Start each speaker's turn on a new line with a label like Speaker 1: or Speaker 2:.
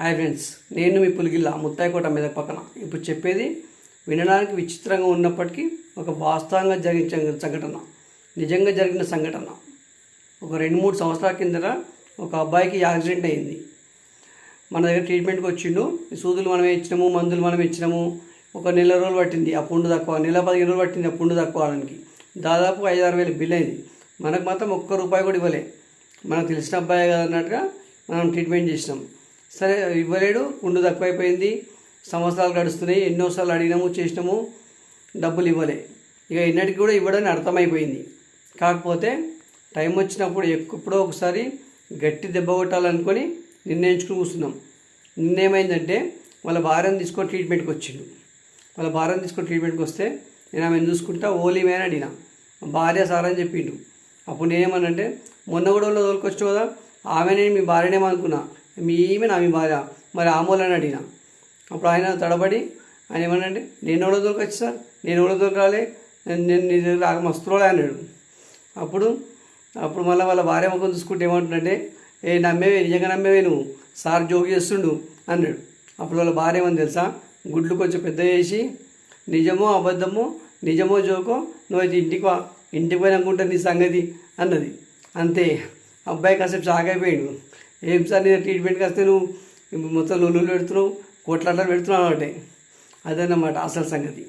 Speaker 1: Hi friends నేను మీ పులిగిల్ల ముత్తాయికోట మీద పక్కన. ఇప్పుడు చెప్పేది వినడానికి విచిత్రంగా ఉన్నప్పటికీ ఒక వాస్తవంగా జరిగిన సంఘటన. నిజంగా జరిగిన సంఘటన. ఒక రెండు మూడు సంవత్సరాల కిందట ఒక అబ్బాయికి యాక్సిడెంట్ అయింది. మన దగ్గర ట్రీట్మెంట్కి వచ్చిండు. ఈ సూదులు మనమే ఇచ్చినాము మందులు మనం ఇచ్చినాము. ఒక నెల రోజులు పట్టింది ఆ పుండు తక్కువ నెల పదిహేను రోజులు పట్టింది ఆ పుండు తక్కువడానికి దాదాపు ఐదు ఆరు వేలు బిల్ అయింది. మనకు మాత్రం ఒక్క రూపాయి కూడా ఇవ్వలే. మనకు తెలిసిన అబ్బాయి కదా అన్నట్టుగా మనం ట్రీట్మెంట్ చేసినాం. సరే ఇవ్వలేడు పుండు తక్కువైపోయింది. సంవత్సరాలు గడుస్తున్నాయి ఎన్నోసార్లు అడిగినాము చేసినాము డబ్బులు ఇవ్వలే. ఇక ఎన్నటికి కూడా ఇవ్వడని అర్థమైపోయింది. కాకపోతే టైం వచ్చినప్పుడు ఎప్పుడో ఒకసారి గట్టి దెబ్బ కొట్టాలనుకొని నిర్ణయించుకుని కూర్చున్నాం. నిన్నేమైందంటే వాళ్ళ భార్యను తీసుకొని ట్రీట్మెంట్కి వచ్చిండు. వాళ్ళ భార్యను తీసుకొని ట్రీట్మెంట్కి వస్తే నేను ఆమెను చూసుకుంటా ఓలీ మేన అడిగిన. భార్య సార్ అని చెప్పిండు. అప్పుడు నేనేమనంటే మొన్న కూడా వాళ్ళు తోలుకొచ్చు కదా ఆమెనే మీ భార్యనేమనుకున్నా మీ ఈమె నా మీ భార్య మరి ఆమోలని అడిగిన. అప్పుడు ఆయన తడబడి ఆయన ఏమనంటే నేను ఎవడో దొరకచ్చు సార్. నేను ఎవడో దొరకాలి. నేను నీ దగ్గర మస్తులోలే అన్నాడు. అప్పుడు అప్పుడు మళ్ళీ వాళ్ళ భార్య ముఖం చూసుకుంటే ఏమంటుందంటే ఏ నమ్మేవే నిజంగా నమ్మేవే నువ్వు. సార్ జోగి చేస్తుండు అన్నాడు. అప్పుడు వాళ్ళ భార్య ఏమని తెలుసా? గుడ్లు కొంచెం పెద్ద చేసి నిజమో అబద్ధమో నిజమో జోకో నువ్వు ఇంటికి వా. ఇంటికి పోయినాకుంటా నీ సంగతి అన్నది. అంతే. అబ్బాయి కాసేపు సాగైపోయాడు. ఏం సార్ నేను ట్రీట్మెంట్కి వస్తే నువ్వు మొత్తం లొల్లు పెడుతున్నావు కోట్లాట పెడుతున్నావు అంటే అదన్నమాట అసలు సంగతి.